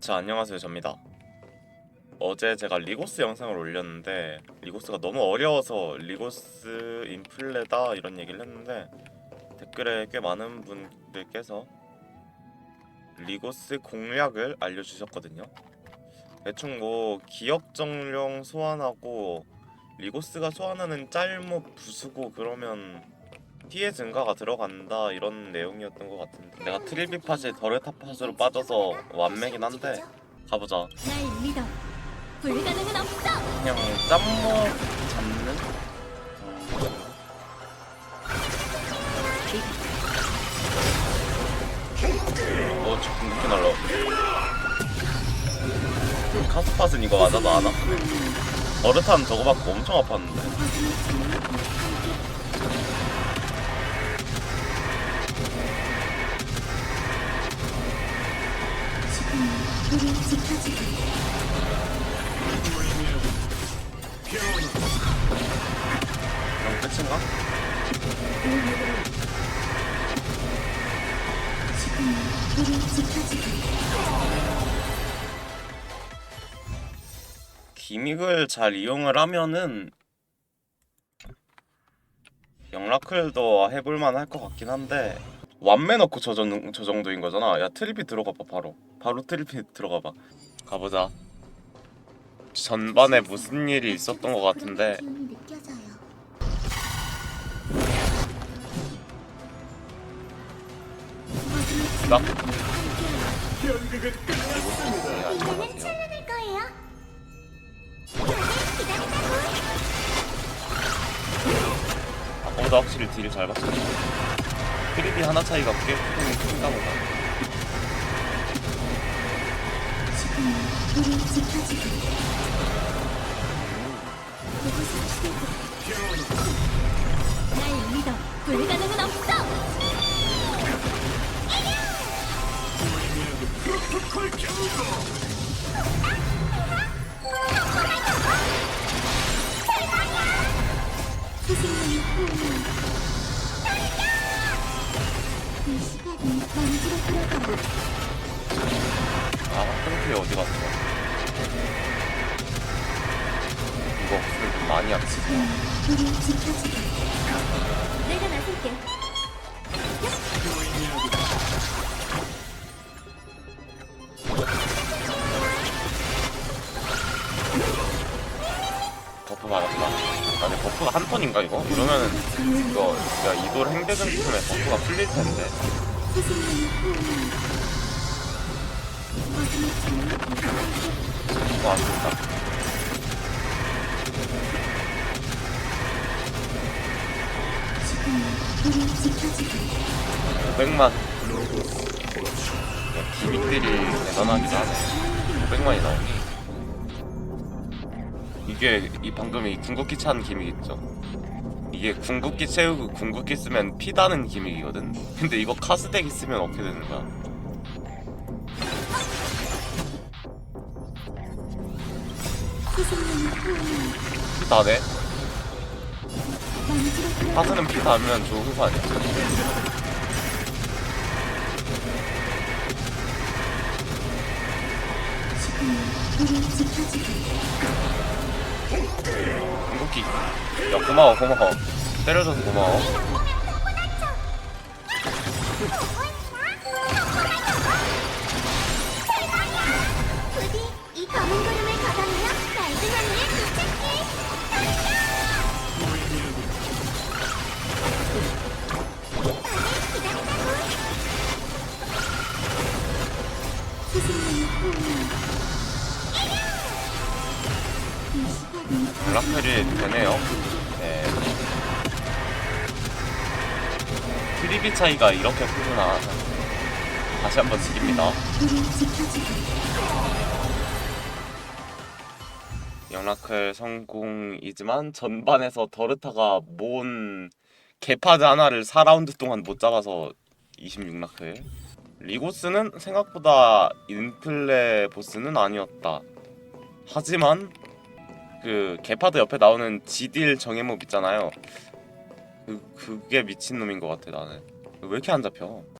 자 안녕하세요. 접니다. 어제 제가 리고스 영상을 올렸는데 리고스가 너무 어려워서 리고스 인플레다 이런 얘기를 했는데 댓글에 꽤 많은 분들께서 리고스 공략을 알려주셨거든요. 대충 뭐 기억 정령 소환하고 리고스가 소환하는 짤못 부수고 그러면 피해 증가가 들어간다 이런 내용이었던 것 같은데 내가 트리비 팟이 더레타 팟으로 빠져서 완매긴 한데 가보자. 날 믿어. 불가능은 없어. 그냥 짬모 잡는? 어 저 궁극기 날라 카스팟은 이거 맞아도 안 아프네. 더레타는 저거 맞고 엄청 아팠는데 기믹을 잘 이용을 하면은 영라클도 해볼만 할 것 같긴 한데 완매 넣고 저, 정- 저 정도인 거잖아. 야 트리피 들어가 봐 바로 바로 트리피 들어가 봐 가보자 전반에 무슨 일이 있었던 것 같은데. 나. 아까보다 확실히 딜을 잘 받쳤어 트리피 하나 차이가 꽤 크긴 큰가 보다 우리 지켜주고. 그곳을 치료해. 날 믿어. 불가능은 없어. 아 트리피 어디 갔어 이거 없으면 좀 많이 아프지 우리. 내가 나설게. 버프 받았다. 아니 버프가 한 턴인가 이거? 이러면은 이거 야 이돌 행대전 틈에 버프가 풀릴 텐데. 이거 안 된다. 우리 지켜주고. 500만. 야 기믹들이 대단하긴 하네. 500만이 나오니. 이게 이 방금 이 궁극기 찬 기믹 있죠. 이게 궁극기 채우고 궁극기 쓰면 피다는 기믹이거든. 근데 이거 카스덱이 쓰면 어떻게 되는 거야? 들어가. 파스는 피 닿으면 좋은 거 아니야? 궁극기. 야 고마워 고마워. 때려줘서 고마워. 라펠이 되네요. 네. 트리비 차이가 이렇게 크구나. 다시 한번 지켜주고. 영라클 성공이지만 전반에서 더르타가 모은 개파드 하나를 4라운드 동안 못 잡아서 26라클. 리고스는 생각보다 인플레 보스는 아니었다. 하지만 그 개파드 옆에 나오는 지딜 정해몹 있잖아요. 그 그게 미친 놈인 것 같아 나는. 왜 이렇게 안 잡혀?